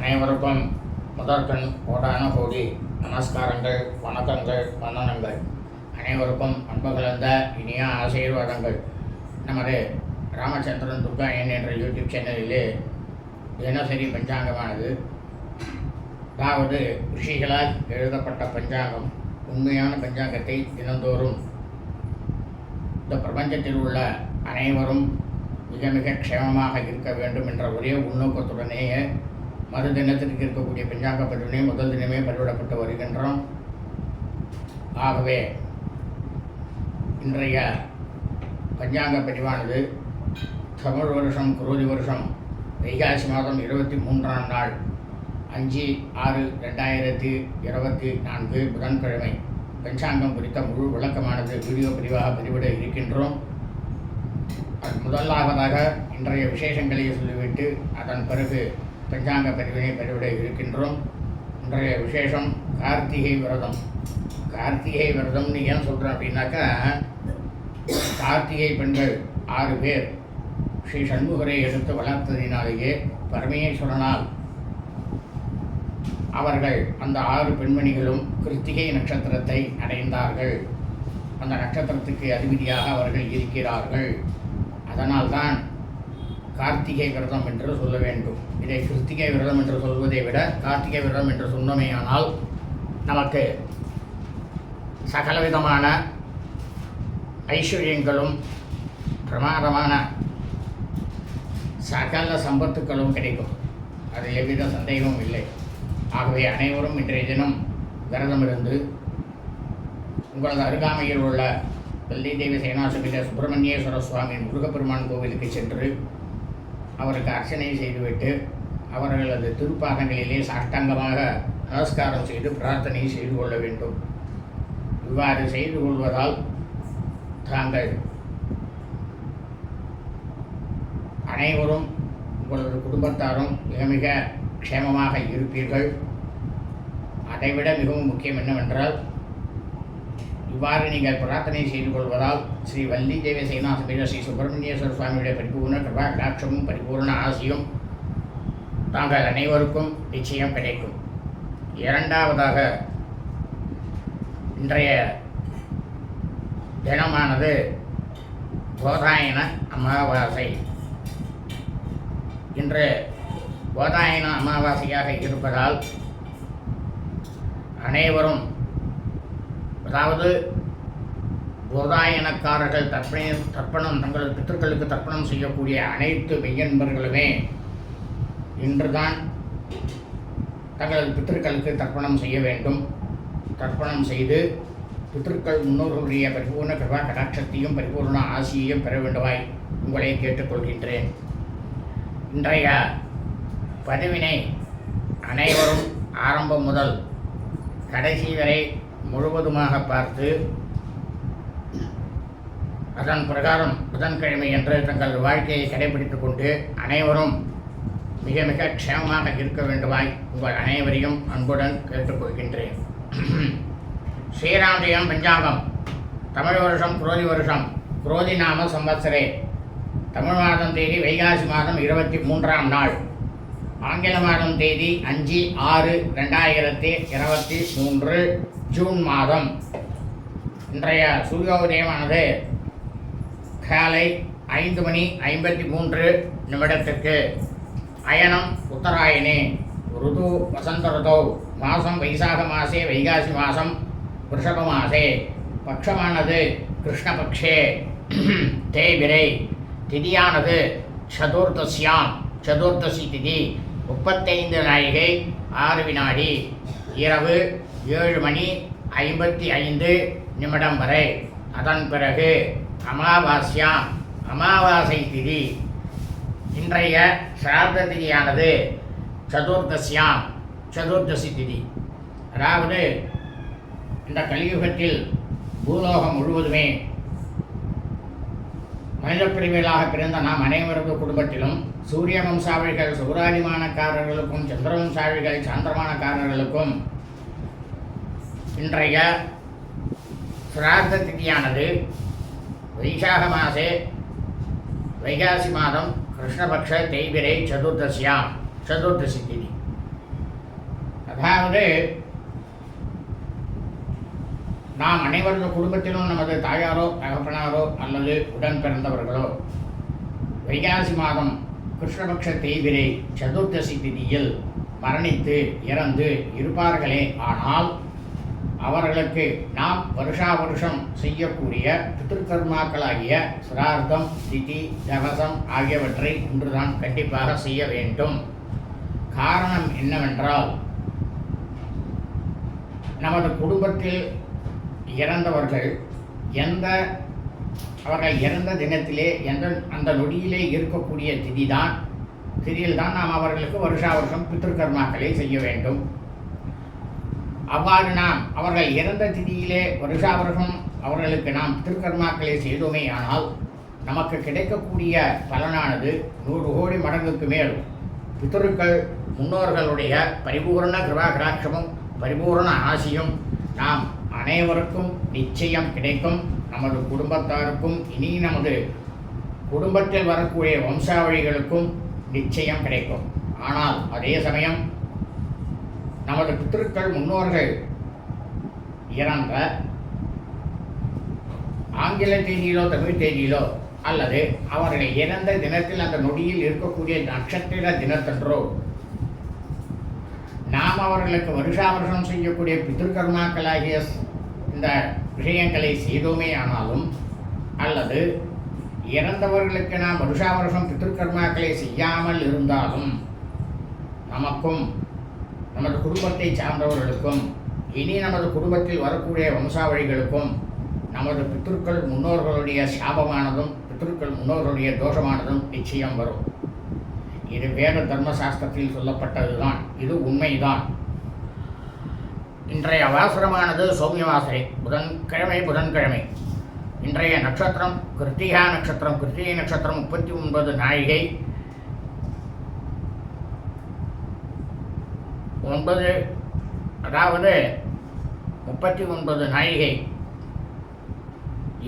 அனைவருக்கும் முதற்கண் கோடான கோடி. நமஸ்காரங்கள் வணக்கங்கள் வந்தனங்கள். அனைவருக்கும் அன்பு கலந்த இனிய ஆசீர்வாதங்கள். நமது ராமச்சந்திரன் துர்கா என் என்ற யூடியூப் சேனலிலே தினசரி பஞ்சாங்கமானது. அதாவது ரிஷிகளால் எழுதப்பட்ட பஞ்சாங்கம் உண்மையான பஞ்சாங்கத்தை தினந்தோறும் இந்த பிரபஞ்சத்தில் உள்ள அனைவரும் மிக மிக க்ஷேமமாக இருக்க வேண்டும் என்ற ஒரே உள்நோக்கத்துடனேயே மறு தினத்திற்கு இருக்கக்கூடிய பஞ்சாங்க பதிவினை முதல் தினமே பதிவிடப்பட்டு வருகின்றோம். ஆகவே இன்றைய பஞ்சாங்க பதிவானது தமிழ் வருஷம் குரோதி வருஷம் வைகாசி மாதம் இருபத்தி மூன்றாம் நாள் அஞ்சு ஆறு ரெண்டாயிரத்தி இருபத்தி நான்கு புதன்கிழமை. பஞ்சாங்கம் குறித்த முழு விளக்கமானது வீடியோ பதிவாக பதிவிட இருக்கின்றோம். முதலாவதாக இன்றைய விசேஷங்களை சொல்லிவிட்டு அதன் பிறகு பஞ்சாங்க பதிவினை பதிவிட இருக்கின்றோம். இன்றைய விசேஷம் கார்த்திகை விரதம். கார்த்திகை விரதம்னு ஏன் சொல்கிறேன் அப்படின்னாக்கா கார்த்திகை பெண்கள் ஆறு பேர். ஸ்ரீ சண்முகரை எடுத்து வளர்த்ததினாலேயே பரமேஸ்வரனால் அவர்கள் அந்த ஆறு பெண்மணிகளும் கிருத்திகை நட்சத்திரத்தை அடைந்தார்கள். அந்த நட்சத்திரத்துக்கு அதிபதியாக அவர்கள் இருக்கிறார்கள். அதனால்தான் கார்த்திகை விரதம் என்று சொல்ல வேண்டும். இதை கிருத்திகை விரதம் என்று சொல்வதை விட கார்த்திகை விரதம் என்று சொன்னமேயானால் நமக்கு சகலவிதமான ஐஸ்வர்யங்களும் பிரமாதமான சகல சம்பத்துக்களும் கிடைக்கும். அதில் எவ்வித சந்தேகமும் இல்லை. ஆகவே அனைவரும் இன்றைய தினம் விரதம் இருந்து உங்களது அருகாமையில் உள்ள வெள்ளி தெய்வ சேனாசமித சுப்பிரமணியேஸ்வர சுவாமி முருகப்பெருமான் கோவிலுக்கு சென்று அவருக்கு அர்ச்சனை செய்துவிட்டு அவர்களது திருப்பாதங்களிலே சாஷ்டாங்கமாக நமஸ்காரம் செய்து பிரார்த்தனை செய்து கொள்ள வேண்டும். இவ்வாறு செய்து கொள்வதால் தாங்கள் அனைவரும் உங்களது குடும்பத்தாரும் மிக மிக க்ஷேமமாக இருப்பீர்கள். அதைவிட மிகவும் முக்கியம் என்னவென்றால் இவ்வாறு நீங்கள் பிரார்த்தனை செய்து கொள்வதால் ஸ்ரீ வள்ளி தேவி சேனா ஸ்ரீ சுப்பிரமணியேஸ்வர சுவாமியுடைய பரிபூர்ண கிருபா கடாட்சமும் பரிபூர்ண ஆசியும் தாங்கள் அனைவருக்கும் நிச்சயம் கிடைக்கும். இரண்டாவதாக இன்றைய தினமானது கோதாயன அமாவாசை. இன்று கோதாயன அமாவாசையாக இருப்பதால் அனைவரும் அதாவது கோதாயனக்காரர்கள் தர்ப்பண தர்ப்பணம் தங்களது பித்தர்களுக்கு தர்ப்பணம் செய்யக்கூடிய அனைத்து மெய்யன்பர்களுமே இன்றுதான் தங்களது பித்திருக்களுக்கு தர்ப்பணம் செய்ய வேண்டும். தர்ப்பணம் செய்து பித்திருக்கள் முன்னோர்களுடைய பரிபூர்ண கிருபா கடாட்சத்தையும் பரிபூர்ண ஆசியையும் பெற வேண்டுமாய் உங்களை கேட்டுக்கொள்கின்றேன். இன்றைய பதிவினை அனைவரும் ஆரம்பம் முதல் கடைசி வரை முழுவதுமாக பார்த்து அதன் பிரகாரம் புதன்கிழமை என்று தங்கள் வாழ்க்கையை கடைபிடித்துக் கொண்டு அனைவரும் மிக மிக க்ஷேமமாக இருக்க வேண்டுமாய் உங்கள் அனைவரையும் அன்புடன் கேட்டுக்கொள்கின்றேன். ஸ்ரீராமஜெயம் பஞ்சாங்கம். தமிழ் வருஷம் குரோதி வருஷம். குரோதி நாம சம்வத்சரே. தமிழ் மாதம் தேதி வைகாசி மாதம் இருபத்தி மூன்றாம் நாள். ஆங்கில மாதம் தேதி அஞ்சு ஆறு ரெண்டாயிரத்தி இருபத்தி மூன்று. ஜூன் மாதம். இன்றைய சூரியோதயமானது காலை ஐந்து மணி ஐம்பத்தி மூன்று நிமிடத்திற்கு. அயனம் உத்தராயணே ருது வசந்த ருதோ மாதம் வைசாக மாசே வைகாசி மாதம் ரிஷப மாசே. பட்சமானது கிருஷ்ணபக்ஷே. தேவிரை திதியானது சதுர்தசியாம். சதுர்தசி திதி முப்பத்தைந்து நாயகை ஆறு வினாடி. இரவு ஏழு மணி ஐம்பத்தி ஐந்து நிமிடம் வரை. அதன் பிறகு அமாவாஸ்யாம். அமாவாசை திதி. இன்றைய சிராத்த திதியானது சதுர்தசியாம். சதுர்தசி திதி. அதாவது இந்த கலியுகத்தில் பூலோகம் முழுவதுமே மனித பிரிவுகளாக பிறந்த நாம் அனைவரது குடும்பத்திலும் சூரிய வம்சாவழிகள் சௌராதிமானக்காரர்களுக்கும் சந்திர வம்சாவளிகள் சாந்திரமானக்காரர்களுக்கும் இன்றைய சிரார்த்த திதியானது வைசாக மாசே வைகாசி மாதம் கிருஷ்ணபக்ஷ தெய்விரை சதுர்தசியாம் சதுர்தசி திதி. அதாவது நாம் அனைவரது குடும்பத்திலும் நமது தாயாரோ தகப்பனாரோ அல்லது உடன் பிறந்தவர்களோ வைகாசி மாதம் கிருஷ்ணபக்ஷ தெய்விரை சதுர்தசி திதியில் மரணித்து இறந்து இருப்பார்களே ஆனால் அவர்களுக்கு நாம் வருஷா வருஷம் செய்யக்கூடிய பித்திருக்கர்மாக்களாகிய சிரார்த்தம் திதி தவசம் ஆகியவற்றை இன்றுதான் கண்டிப்பாக செய்ய வேண்டும். காரணம் என்னவென்றால் நமது குடும்பத்தில் இறந்தவர்கள் எந்த அவர்கள் இறந்த தினத்திலே எந்த அந்த நொடியிலே இருக்கக்கூடிய திதி தான் திதியில் தான் நாம் அவர்களுக்கு வருஷா வருஷம் பித்திருக்கர்மாக்களை செய்ய வேண்டும். அவ்வாறு நாம் அவர்கள் இறந்த திதியிலே வருஷா வருஷம் அவர்களுக்கு நாம் பித்திருக்கர்மாக்களை செய்தோமே ஆனால் நமக்கு கிடைக்கக்கூடிய பலனானது நூறு கோடி மடங்குக்கு மேல். பித்தருக்கள் முன்னோர்களுடைய பரிபூரண கிருபாகிராட்சமும் பரிபூரண ஆசியும் நாம் அனைவருக்கும் நிச்சயம் கிடைக்கும். நமது குடும்பத்தாருக்கும் இனி நமது குடும்பத்தில் வரக்கூடிய வம்சாவழிகளுக்கும் நிச்சயம் கிடைக்கும். ஆனால் அதே சமயம் நமது பித்திருக்கள் முன்னோர்கள் இறந்த ஆங்கில தேதியிலோ தமிழ் தேதியிலோ அல்லது அவர்கள் இறந்த தினத்தில் அந்த நொடியில் இருக்கக்கூடிய நட்சத்திர தினத்தன்றோ நாம் அவர்களுக்கு வருஷா வருஷம் செய்யக்கூடிய பித்திருக்கர்மாக்களாகிய இந்த விஷயங்களை செய்தோமே ஆனாலும் அல்லது இறந்தவர்களுக்கு நாம் வருஷா வருஷம் பித்திருக்கர்மாக்களை செய்யாமல் இருந்தாலும் நமக்கும் நமது குடும்பத்தை சார்ந்தவர்களுக்கும் இனி நமது குடும்பத்தில் வரக்கூடிய வம்சாவழிகளுக்கும் நமது பித்திருக்கள் முன்னோர்களுடைய சாபமானதும் பித்திருக்கள் முன்னோர்களுடைய தோஷமானதும் நிச்சயம் வரும். இது வேத தர்மசாஸ்திரத்தில் சொல்லப்பட்டதுதான். இது உண்மைதான். இன்றைய வாசரமானது சௌமியவாசரை. புதன்கிழமை புதன்கிழமை. இன்றைய நட்சத்திரம் கிருத்திகா நட்சத்திரம் கிருத்திகை நட்சத்திரம் முப்பத்தி ஒன்பது நாழிகை. ஒன்பது அதாவது முப்பத்தி ஒன்பது நாழிகை.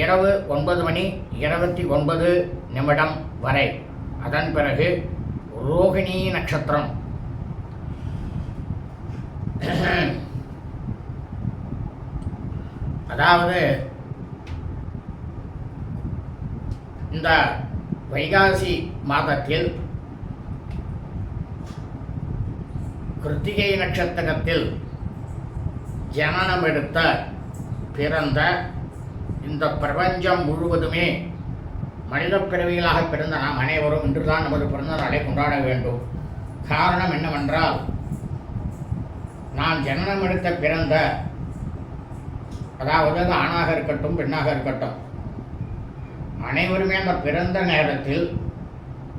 இரவு ஒன்பது மணி இருபத்தி ஒன்பது நிமிடம் வரை. அதன் பிறகு ரோகிணி நட்சத்திரம். அதாவது இந்த வைகாசி மாதத்தில் கிருத்திகை நட்சத்திரத்தில் ஜனனம் எடுத்த பிறந்த இந்த பிரபஞ்சம் முழுவதுமே மனித பிறவிகளாக பிறந்த நாம் அனைவரும் இன்றுதான் நமது பிறந்த நாளை கொண்டாட வேண்டும். காரணம் என்னவென்றால் நான் ஜனனம் எடுத்த பிறந்த அதாவது அது ஆணாக இருக்கட்டும் பெண்ணாக இருக்கட்டும் அனைவருமே அந்த பிறந்த நேரத்தில்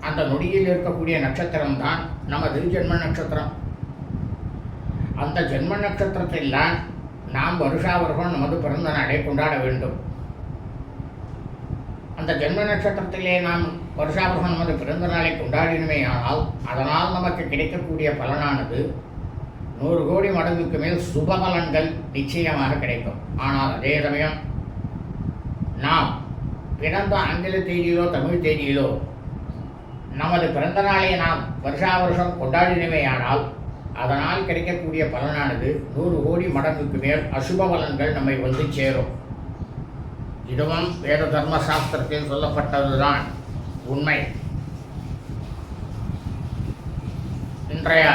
அந்த நொடியில் இருக்கக்கூடிய நட்சத்திரம் தான் நமது ஜென்ம நட்சத்திரம். அந்த ஜென்ம நட்சத்திரத்தில் நாம் வருஷா வருஷம் நமது பிறந்த நாளை கொண்டாட வேண்டும். அந்த ஜென்ம நட்சத்திரத்திலே நாம் வருஷா வருஷம் நமது பிறந்த நாளை கொண்டாடினமே ஆனால் அதனால் நமக்கு கிடைக்கக்கூடிய பலனானது நூறு கோடி மடங்குக்கு மேல் சுப பலன்கள் நிச்சயமாக கிடைக்கும். ஆனால் அதே சமயம் நாம் பிறந்த ஆங்கில தேதியிலோ தமிழ் தேதியிலோ நமது பிறந்த நாளை நாம் வருஷா வருஷம் கொண்டாடினமே ஆனால் அதனால் கிடைக்கக்கூடிய பலனானது நூறு கோடி மடங்குக்கு மேல் அசுப பலன்கள் நம்மை வந்து சேரும். இதுவும் வேத தர்ம சாஸ்திரத்தில் சொல்லப்பட்டதுதான் உண்மை. இன்றைய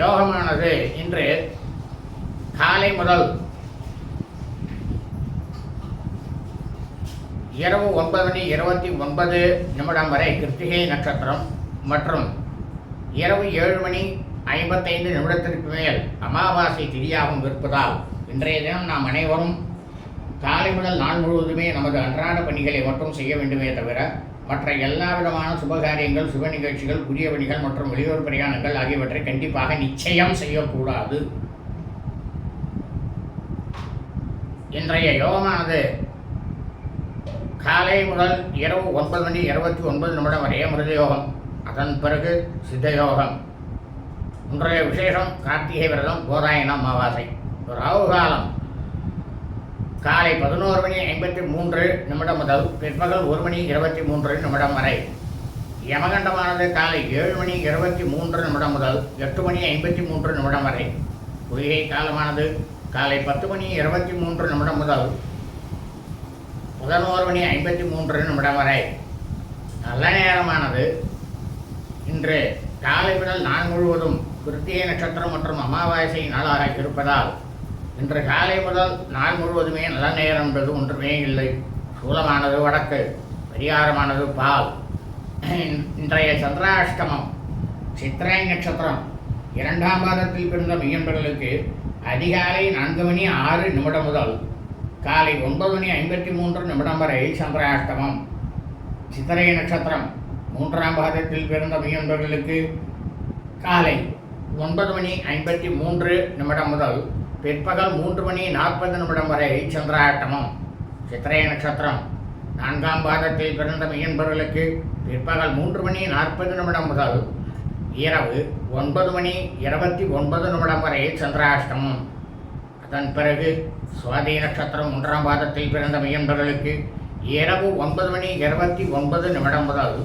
யோகமானது இன்று காலை முதல் இரவு ஒன்பது மணி இருபத்தி ஒன்பது நிமிடம் வரை கிருத்திகை நட்சத்திரம் மற்றும் இரவு ஏழு மணி ஐம்பத்தைந்து நிமிடத்திற்கு மேல் அமாவாசை திதியாகவும் இருப்பதால் இன்றைய தினம் நாம் அனைவரும் காலை முதல் நாள் முழுவதுமே நமது அன்றாட பணிகளை மட்டும் செய்ய வேண்டுமே தவிர மற்ற எல்லா விதமான சுபகாரியங்கள் சுப நிகழ்ச்சிகள் புதிய பணிகள் மற்றும் வெளியூர் பிரயாணங்கள் ஆகியவற்றை கண்டிப்பாக நிச்சயம் செய்யக்கூடாது. இன்றைய யோகமானது காலை முதல் இரவு ஒன்பது மணி இருபத்தி ஒன்பது நிமிடம் வரைய மிருதயோகம் அதன் பிறகு சித்தயோகம். இன்றைய விசேஷம் கார்த்திகை விரதம் கோதாயன அமாவாசை. ராகு காலம் காலை பதினோரு மணி ஐம்பத்தி மூன்று நிமிடம் முதல் பிற்பகல் ஒரு மணி இருபத்தி மூன்று நிமிடம் வரை. யமகண்டமானது காலை ஏழு மணி இருபத்தி மூன்று நிமிடம் முதல் எட்டு மணி ஐம்பத்தி மூன்று நிமிடம் வரை. குளிகை காலமானது காலை பத்து மணி இருபத்தி மூன்று நிமிடம் முதல் பதினோரு மணி ஐம்பத்தி மூன்று நிமிடம் வரை. நல்ல நேரமானது இன்று காலை முதல் நாள் முழுவதும் கிருத்திகை நட்சத்திரம் மற்றும் அமாவாசை நாளாக இருப்பதால் இன்று காலை முதல் நாள் முழுவதுமே நல்ல நேரம் என்பது ஒன்றுமே இல்லை. சூலமானது வடக்கு பரிகாரமானது பால். இன்றைய சந்திராஷ்டமம் சித்திரை நட்சத்திரம். இரண்டாம் பாதத்தில் பிறந்த மெய்யன்பர்களுக்கு அதிகாலை நான்கு மணி ஆறு நிமிடம் முதல் காலை ஒன்பது மணி ஐம்பத்தி மூன்று நிமிடம் வரை சந்திராஷ்டமம். சித்திரை நட்சத்திரம் மூன்றாம் பாதத்தில் பிறந்த மெய்யன்பர்களுக்கு காலை ஒன்பது மணி ஐம்பத்தி மூன்று நிமிடம் முதல் பிற்பகல் மூன்று மணி நாற்பது நிமிடம் வரை சந்திராட்டமம். சித்திரை நட்சத்திரம். நான்காம் பாதத்தில் பிறந்த மெய்யன்பர்களுக்கு பிற்பகல் மூன்று மணி நாற்பது நிமிடம் முதல் இரவு ஒன்பது மணி இருபத்தி ஒன்பது நிமிடம் வரை சந்திராஷ்டமம். அதன் பிறகு சுவாதி நட்சத்திரம் ஒன்றாம் பாதத்தில் பிறந்த மெய்யன்பர்களுக்கு இரவு ஒன்பது மணி இருபத்தி ஒன்பது நிமிடம் முதல்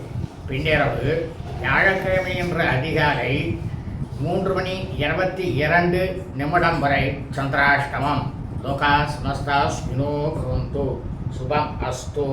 பின்னிரவு வியாழக்கிழமை என்ற அதிகாலை மூன்று மணி இருபத்தி இரண்டு நிமிடம் வரை சந்திராஷ்டமம். லோகா சமஸ்தா வினோ பவந்து. சுபம் அஸ்தோ.